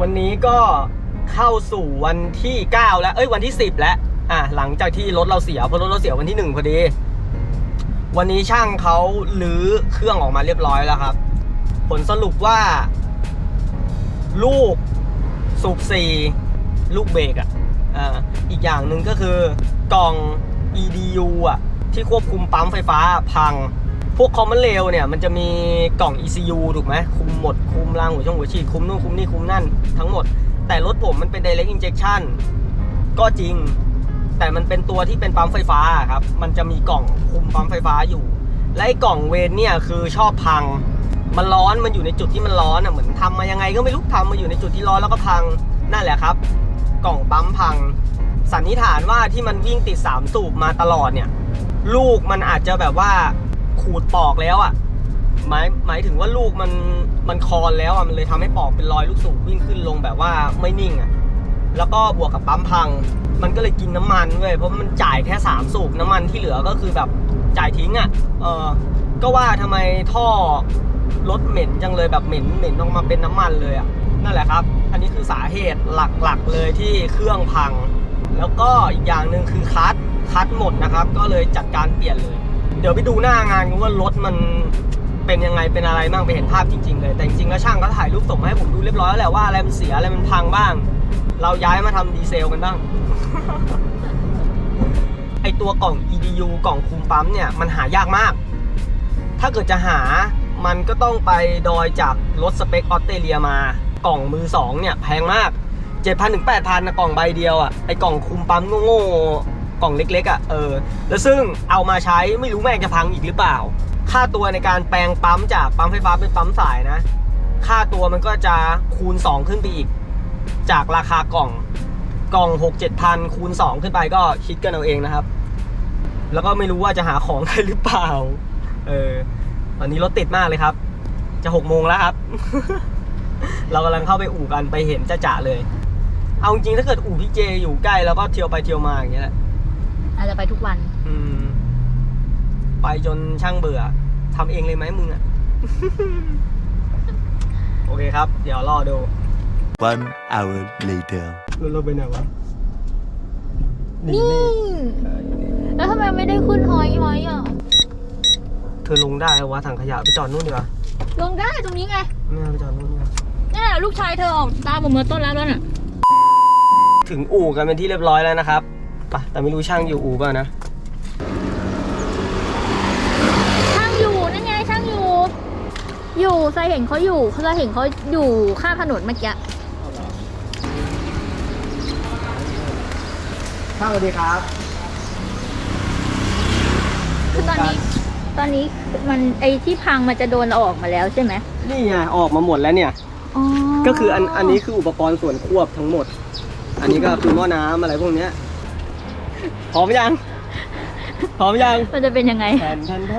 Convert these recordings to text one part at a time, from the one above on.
วันนี้ก็เข้าสู่วันที่ 9 แล้ว เอ้ยวันที่ 10 แล้ว อะหลังจากที่รถเราเสียเพราะรถเราเสียวันที่ 1 พอดี วันนี้ช่างเขาลื้อเครื่องออกมาเรียบร้อยแล้วครับ ผลสรุปว่า ลูกสูบสี่ลูกเบรกอะอ่าอีกอย่างหนึ่งก็คือกล่อง EDU อะที่ควบคุมปั๊มไฟฟ้าพัง พวกคอมมอนเรลเนี่ยมันจะมีกล่อง ECU ถูกไหมคุมหมด คุมรางหัวช่องหัวฉีดคุมนู่นคุมนี่คุมนั่นทั้งหมด แต่รถผมมันเป็น direct injection ก็จริง แต่มันเป็นตัวที่เป็นปั๊มไฟฟ้าครับ มันจะมีกล่องคุมปั๊มไฟฟ้าอยู่ และไอ้กล่องเวนเนี่ยคือชอบพัง มันร้อนมันอยู่ในจุดที่มันร้อนอะเหมือนทำมายังไงก็ไม่รู้ทำมาอยู่ในจุดที่ร้อนแล้วก็พังนั่นแหละครับ กล่องปั๊มพัง สันนิษฐานว่าที่มันวิ่งติดสามสูบมาตลอดเนี่ย ลูกมันอาจจะแบบว่า ขูดปอกแล้วอะหมายหมายถึงว่าลูกมันมันคอนแล้วอะมันเลยทำให้ปอกเป็นรอยลูกสูบวิ่งขึ้นลงแบบว่าไม่นิ่งอะแล้วก็บวกกับปั๊มพัง มันก็เลยกินน้ำมันเว้ยเพราะมันจ่ายแค่สามสูบน้ำมันที่เหลือก็คือแบบจ่ายทิ้งอะเออก็ว่าทำไมท่อรถเหม็นจังเลยแบบเหม็นเหม็นออกมาเป็นน้ำมันเลยอะนั่นแหละครับ อันนี้คือสาเหตุหลักๆเลยที่เครื่องพัง แล้วก็อีกอย่างหนึ่งคือคัดคัดหมดนะครับ ก็เลยจัดการเปลี่ยนเลย เดี๋ยวไปดูหน้างานกันว่ารถมันเป็นยังไงเป็นอะไรบ้างไปเห็นภาพจริง ๆ เลย แต่จริงๆแล้วช่างก็ถ่ายรูปส่งมาให้ผมดูเรียบร้อยแล้วแหละว่าอะไรมันเสียอะไรมันพังบ้าง เราย้ายมาทำดีเซลกันบ้าง ไอตัวกล่อง EDU กล่องคุมปั๊มเนี่ยมันหายากมาก ถ้าเกิดจะหามันก็ต้องไปดอยจากรถสเปคออสเตรเลียมากล่องมือสองเนี่ยแพงมาก7,000ถึง8,000นะกล่องใบเดียวอะไอกล่องคุมปั๊มโง่ๆ กล่องเล็กๆอะเออแล้วซึ่งเอามาใช้ไม่รู้แม่งจะพังอีกหรือเปล่า ค่าตัวในการแปลงปั๊มจากปั๊มไฟฟ้าเป็นปั๊มสายนะ ค่าตัวมันก็จะคูณ 2 ขึ้นไปอีก จากราคากล่องกล่อง 6 7พันคูณ 2 ขึ้นไปก็คิดกันเอาเองนะครับ แล้วก็ไม่รู้ว่าจะหาของได้หรือเปล่าเออตอนนี้รถติดมากเลยครับ จะหกโมงแล้วครับ เรากำลังเข้าไปอู่กันไปเห็นจะจะเลย เอาจริงถ้าเกิดอู่พี่เจอยู่ใกล้แล้วก็เที่ยวไปเที่ยวมาอย่างเงี้ยแหละ อาจจะไปทุกวัน อืม ไปจนช่างเบื่อทำเองเลยไหมมึงอะ โอเคครับ เดี๋ยวรอดู One hour later. รถเราไปไหนวะนี่แล้วทำไมไม่ได้ขึ้นหอยหอยอะเธอลงได้เหรอวะถังขยะไปจอดนู่นดีกว่าลงได้ตรงนี้ไงไม่เอาไปจอดนู่นดีกว่านี่แหละลูกชายเธอออกตามผมมาต้นแล้วแล้วน่ะ ถึงอู่กันเป็นที่เรียบร้อยแล้วนะครับ ไปแต่ไม่รู้ช่างอยู่อู่เปล่านะ ช่างอยู่นั่นไงช่างอยู่ อยู่เคยเห็นเขาอยู่เคยเห็นเขาอยู่ข้ามถนนเมื่อกี้ช่างสวัสดีครับ คือตอนนี้ ตอนนี้มันไอ้ที่พังมันจะโดนเอาออกมาแล้วใช่ไหมนี่ไงออกมาหมดแล้วเนี่ยอ๋อก็คืออันอันนี้คืออุปกรณ์ส่วนควบทั้งหมด อันนี้ก็คือหม้อน้ำอะไรพวกเนี้ย พร้อมยังพร้อมยังมันจะเป็นยังไง แทนแทนแท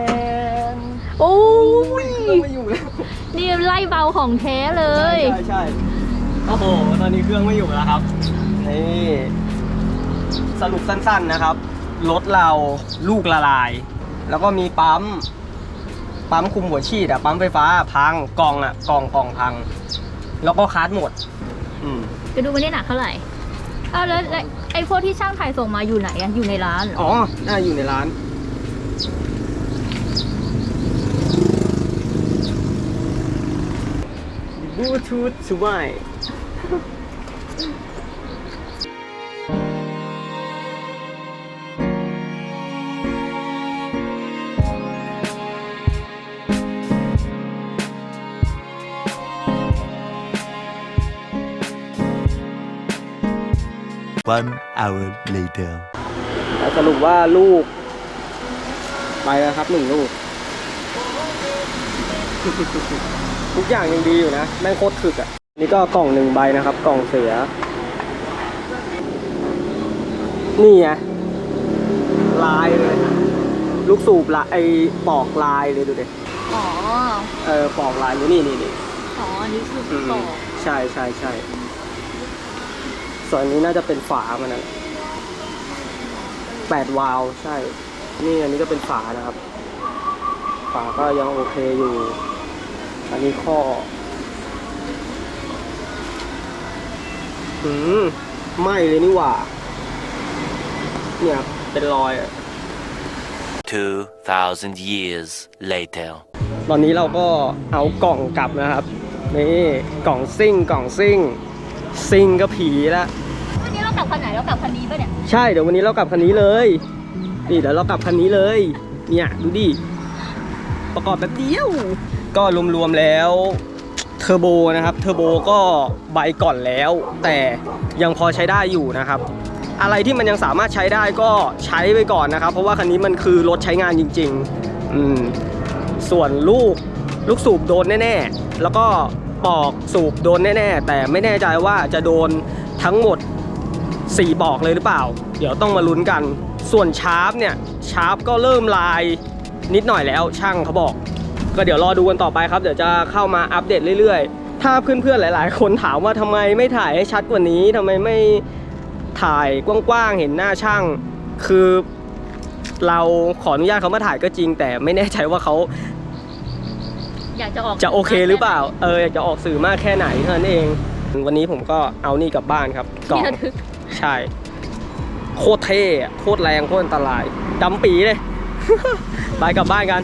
นโอ้ยเครื่องไม่อยู่แล้วนี่ไล่เบาของแท้เลยใช่ใช่โอ้โหตอนนี้เครื่องไม่อยู่แล้วครับนี่สรุปสั้นๆนะครับรถเราลูกละลาย แล้วก็มีปั๊มปั๊มคุมหัวฉีดอะปั๊มไฟฟ้าพังกล่องอะกล่องกล่องพัง แล้วก็คาร์ดหมด อืมไปดูไม่ได้หนักเท่าไหร่ อ้าวแล้วแล้วไอ้พวกที่ช่างถ่ายส่งมาอยู่ไหนอะอยู่ในร้านเหรออ๋อ น่าอยู่ในร้านบลูทูธสวาย One hour later. แต่สรุปว่าลูก ไปแล้วครับหนึ่งลูก ทุกอย่างยังดีอยู่นะ แม่งโคตรถึกอะ นี่ก็กล่องหนึ่งใบนะครับ กล่องเสีย นี่ไงลายเลย ลูกสูบละไอปอกลายเลยดูดิอ๋อ เออปอกลายอยู่นี่นี่นี่อ๋อ อันนี้คืออืมต่อใช่ใช่ใช่ ส่วนอันนี้น่าจะเป็นฝามันนะแปดวาล์วใช่ นี่อันนี้ก็เป็นฝานะครับ ฝาก็ยังโอเคอยู่ อันนี้ข้อหืมไหม้เลยนี่หว่า เนี่ยเป็นรอยอะ2,000 years later. ตอนนี้เราก็เอากล่องกลับนะครับ นี่กล่องซิ่งกล่องซิ่ง ซิ่งก็ผีแล้ววันนี้เรากลับคันไหนเรากลับคันนี้ปะเนี่ยใช่เดี๋ยววันนี้เรากลับคันนี้เลยนี่เดี๋ยวเรากลับคันนี้เลย เนี่ยดูดิประกอบแบบเดียว ก็รวมๆแล้วเทอร์โบนะครับเทอร์โบก็ใบก่อนแล้ว แต่ยังพอใช้ได้อยู่นะครับ อะไรที่มันยังสามารถใช้ได้ก็ใช้ไปก่อนนะครับ เพราะว่าคันนี้มันคือรถใช้งานจริง ๆ อืมส่วนลูกลูกสูบโดนแน่ๆ แล้วก็ ปอกสูบโดนแน่ๆ แต่ไม่แน่ใจว่าจะโดนทั้งหมด4บอกเลยหรือเปล่า เดี๋ยวต้องมาลุ้นกัน ส่วนชาร์ปเนี่ยชาร์ปก็เริ่มลายนิดหน่อยแล้วช่างเขาบอก ก็เดี๋ยวรอดูกันต่อไปครับ เดี๋ยวจะเข้ามาอัปเดตเรื่อยๆ ถ้าเพื่อนๆหลาย ๆ คนถามว่าทำไมไม่ถ่ายให้ชัดกว่านี้ทำไมไม่ถ่ายกว้างๆเห็นหน้าช่างคือเราขออนุญาตเขามาถ่ายก็จริง แต่ไม่แน่ใจว่าเขา อยากจะออกจะโอเคหรือเปล่า เอออยากจะออกสื่อมากแค่ไหนเท่านั้นเอง วันนี้ผมก็เอานี่กลับบ้านครับกล่องที่ระทึกใช่ โคตรเท่อะโคตรแรงโคตรอันตรายดำปีเลย ไปกลับบ้านกัน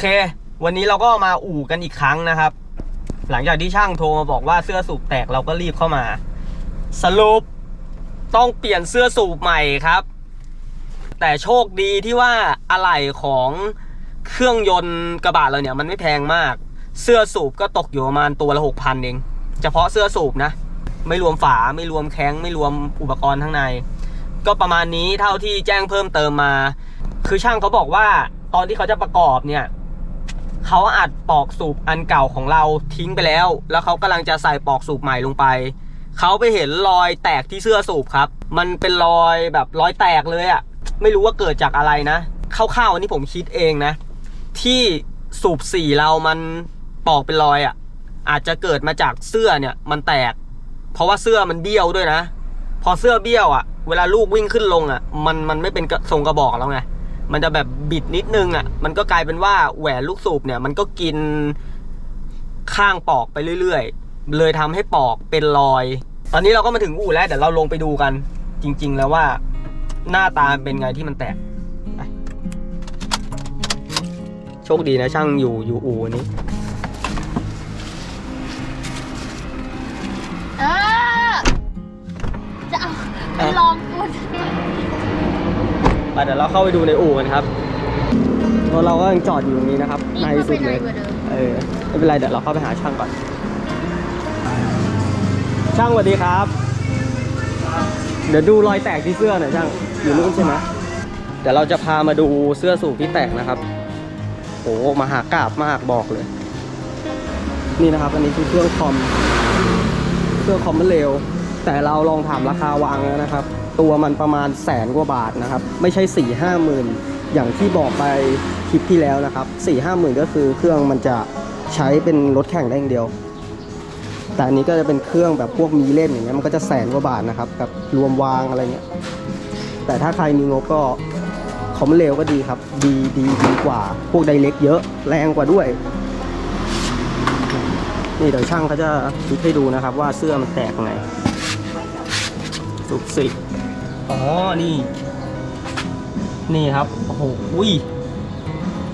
เค วันนี้เราก็มาอู่กันอีกครั้งนะครับ หลังจากที่ช่างโทรมาบอกว่าเสื้อสูบแตกเราก็รีบเข้ามา สรุปต้องเปลี่ยนเสื้อสูบใหม่ครับ แต่โชคดีที่ว่าอะไหล่ของเครื่องยนต์กระบะเราเนี่ยมันไม่แพงมาก เสื้อสูบก็ตกอยู่ประมาณตัวละหกพันเอง เฉพาะเสื้อสูบนะ ไม่รวมฝาไม่รวมแข้งไม่รวมอุปกรณ์ข้างใน ก็ประมาณนี้เท่าที่แจ้งเพิ่มเติมมา คือช่างเขาบอกว่าตอนที่เขาจะประกอบเนี่ย เขาอัดปอกสูบอันเก่าของเราทิ้งไปแล้ว แล้วเขากำลังจะใส่ปอกสูบใหม่ลงไป เขาไปเห็นรอยแตกที่เสื้อสูบครับ มันเป็นรอยแบบรอยแตกเลยอะไม่รู้ว่าเกิดจากอะไรนะคร่าวๆอันนี้ผมคิดเองนะ ที่สูบสีเรามันปอกเป็นรอยอะอาจจะเกิดมาจากเสื้อเนี่ยมันแตก เพราะว่าเสื้อมันเบี้ยวด้วยนะ พอเสื้อเบี้ยวอะเวลาลูกวิ่งขึ้นลงอะมันมันไม่เป็นกระทรงกระบอกแล้วไง มันจะแบบบิดนิดนึงอะ มันก็กลายเป็นว่าแหวนลูกสูบเนี่ย มันก็กินข้างปอกไปเรื่อยๆ เลยทำให้ปอกเป็นรอย ตอนนี้เราก็มาถึงอู่แล้วเดี๋ยวเราลงไปดูกัน จริง ๆ แล้วว่าหน้าตาเป็นไงที่มันแตกโชคดีนะช่างอยู่อยู่อู่นี้ ไปเดี๋ยวเราเข้าไปดูในอู่กันครับรถเราก็ยังจอดอยู่ตรงนี้นะครับนี่ในเข้าสุไปดในเลยกว่าเดิมเออไม่เป็นไรเดี๋ยวเราเข้าไปหาช่างก่อน ช่างสวัสดีครับ เดี๋ยวดูรอยแตกที่เสื้อหน่อยช่างอยู่นู่นใช่ไหมเดี๋ยวเราจะพามาดูเสื้อสูบที่แตกนะครับโอ้มหากราบมากบอกเลย นี่นะครับ อันนี้คือเครื่องคอม เครื่องคอมมันเร็ว แต่เราลองถามราคาวางแล้วนะครับ ตัวมันประมาณแสนกว่าบาทนะครับ ไม่ใช่4ี่ห้าหมื่นอย่างที่บอกไปคลิปที่แล้วนะครับ4ี่ห้าหมื่นก็คือเครื่องมันจะใช้เป็นรถแข่งได้อย่างเดียว แต่อันนี้ก็จะเป็นเครื่องแบบพวกมีเล่นอย่างเงี้ยมันก็จะแสนกว่าบาทนะครับแบบรวมวางอะไรเงี้ยแต่ถ้าใครมีงบก็คอมเร็วก็ดีครับ ดีดีดีกว่าพวกไดเล็กเยอะแรงกว่าด้วย นี่เดี๋ยวช่างเขาจะคิดให้ดูนะครับว่าเสื้อมันแตกยังไงสุกสิ อ๋อ นี่ นี่ครับ โอ้โหอุ้ย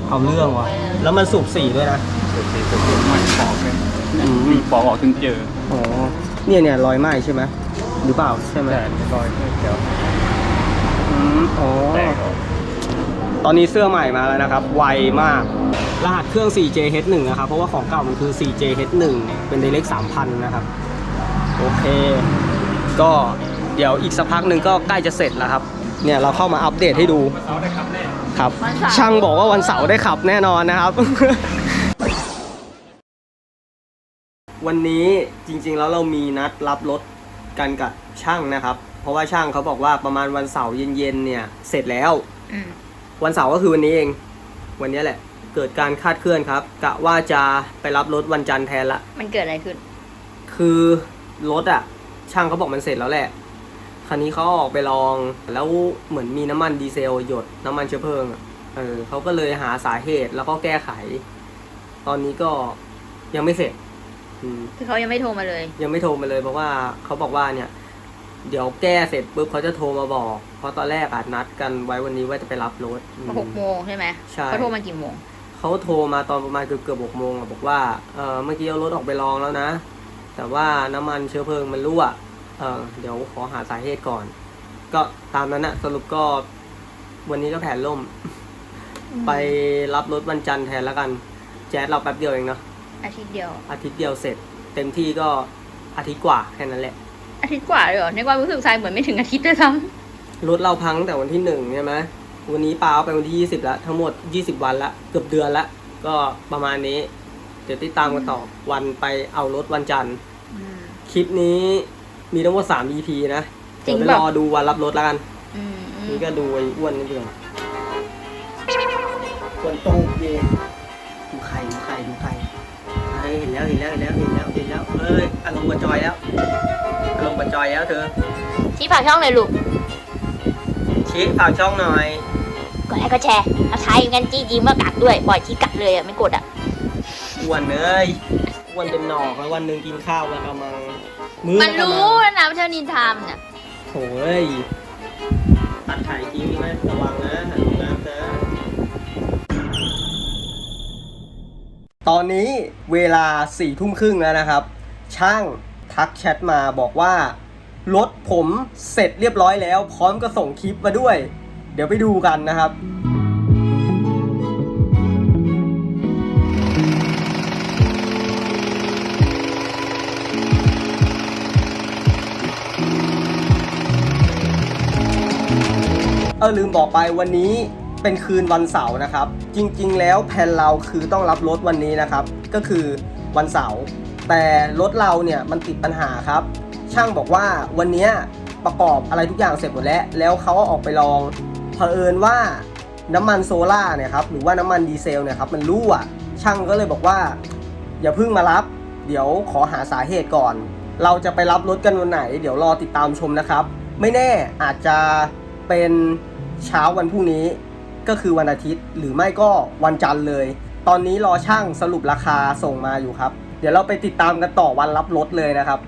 เอาเรื่องว่ะ แล้วมันสูบสีด้วยนะสูบสีสูบสีไม่ปอกเลยอืมมีปอกออกถึงเจออ๋อเนี่ยเนี่ยรอยไหม้ใช่ไหมหรือเปล่าใช่ไหมแต่รอยเขียวอืมอ๋อแตกออกตอนนี้เสื้อใหม่มาแล้วนะครับ ไวมาก รหัสเครื่อง 4JH1 นะครับ เพราะว่าของเก่ามันคือ 4JH1 เป็น Direct 3000 นะครับ โอเค ก็ เดี๋ยวอีกสักพักหนึ่งก็ใกล้จะเสร็จแล้วครับ เนี่ยเราเข้ามาอัปเดตให้ดูเอาได้ครับแน่ครับวันเสาร์ช่างบอกว่าวันเสาร์ได้ขับแน่นอนนะครับ วันนี้จริงๆแล้วเรามีนัดรับรถกันกับช่างนะครับ เพราะว่าช่างเขาบอกว่าประมาณวันเสาร์เย็นๆเนี่ยเสร็จแล้วอืมวันเสาร์ก็คือวันนี้เอง วันนี้แหละ เกิดการคาดเคลื่อนครับกะว่าจะไปรับรถวันจันทร์แทนละ มันเกิดอะไรขึ้น คือรถอะช่างเขาบอกมันเสร็จแล้วแหละ คันนี้เขาออกไปลอง แล้วเหมือนมีน้ำมันดีเซลหยดน้ำมันเชื้อเพลิงอะเออเขาก็เลยหาสาเหตุแล้วก็แก้ไข ตอนนี้ก็ยังไม่เสร็จอืม คือเขายังไม่โทรมาเลย ยังไม่โทรมาเลยเพราะว่าเขาบอกว่าเนี่ย เดี๋ยวแก้เสร็จปุ๊บเขาจะโทรมาบอก เพราะตอนแรกอะนัดกันไว้วันนี้ว่าจะไปรับรถอืม หกโมงใช่ไหมใช่ เขาโทรมากี่โมง เขาโทรมาตอนประมาณเกือบเกือบหกโมงอะบอกว่าเออเมื่อกี้เอารถออกไปลองแล้วนะ แต่ว่าน้ำมันเชื้อเพลิงมันรั่ว เออเดี๋ยวขอหาสาเหตุก่อน ก็ตามนั้นนะสรุปก็ วันนี้ก็แผนล่ม ไปรับรถวันจันทร์แทนแล้วกัน แจ๊ดเราแป๊บเดียวเองเนาะอาทิตย์เดียว อาทิตย์เดียวเสร็จ เต็มที่ก็อาทิตย์กว่าแค่นั้นแหละ อาทิตย์กว่าเลยเหรอในความรู้สึกทรายเหมือนไม่ถึงอาทิตย์ด้วยซ้รถเราพังตั้งแต่วันที่หนึ่งใช่ไหมวันนี้ปาเอาไปวันที่ยี่สิบแล้วทั้งหมดยี่สิบวันละเกือบเดือนละก็ประมาณนี้ เดี๋ยวติดตามกันต่อวันไปเอารถวันจันทร์ำคลิปนี้ มีทั้งหมดสาม EP นะจริเดี๋ยวงไปเปรล่า อดูวันรับรถแล้วกัน อืมอืมนี่ก็ดูไอ้อ้วนนี่เดียวส่วนตกเองดูไข่ดูไข่ดูไข่เฮ้ยเห็นแล้วเห็นแล้วเห็นแล้วเห็นแล้วเห็นแล้วเอ้ยอารมณ์บันจอยแล้วอารมณ์บันจอยแล้วเธอชี้ฝากช่องเลยลูก ชี้ฝากช่องหน่อย กดไลค์กดแชร์ถ้าใช้งั้นจี้จีเมื่อกัดด้วยปล่อยชี้กัดเลยอะไม่กดอะอ้วนเอ้ยอ้วนเป็นหนอกแล้ววันหนึ่งกินข้าวแล้วกำลัง มื้อมันละกำลังรู้แล้วนะว่าเธอนินทามน่ะโถ่เอ้ยตัดไข่ทิ้งไหมระวังนะหันน้ำนะ ตอนนี้เวลาสี่ทุ่มครึ่งแล้วนะครับ ช่างทักแชทมาบอกว่ารถผมเสร็จเรียบร้อยแล้ว พร้อมก็ส่งคลิปมาด้วย เดี๋ยวไปดูกันนะครับ ออลืมบอกไปวันนี้เป็นคืนวันเสาร์นะครับ จริงๆ แล้วแผนเราคือต้องรับรถวันนี้นะครับ ก็คือวันเสาร์แต่รถเราเนี่ยมันติดปัญหาครับ ช่างบอกว่าวันนี้ประกอบอะไรทุกอย่างเสร็จหมดแล้ว แล้วเขาก็ออกไปลองเผอิญว่าน้ำมันโซล่าเนี่ยครับหรือว่าน้ำมันดีเซลเนี่ยครับมันรั่วช่างก็เลยบอกว่า อย่าเพิ่งมารับ เดี๋ยวขอหาสาเหตุก่อน เราจะไปรับรถกันวันไหน เดี๋ยวรอติดตามชมนะครับ ไม่แน่อาจจะ เป็นเช้าวันพรุ่งนี้ก็คือวันอาทิตย์ หรือไม่ก็วันจันทร์เลย ตอนนี้รอช่างสรุปราคาส่งมาอยู่ครับ เดี๋ยวเราไปติดตามกันต่อวันรับรถเลยนะครับ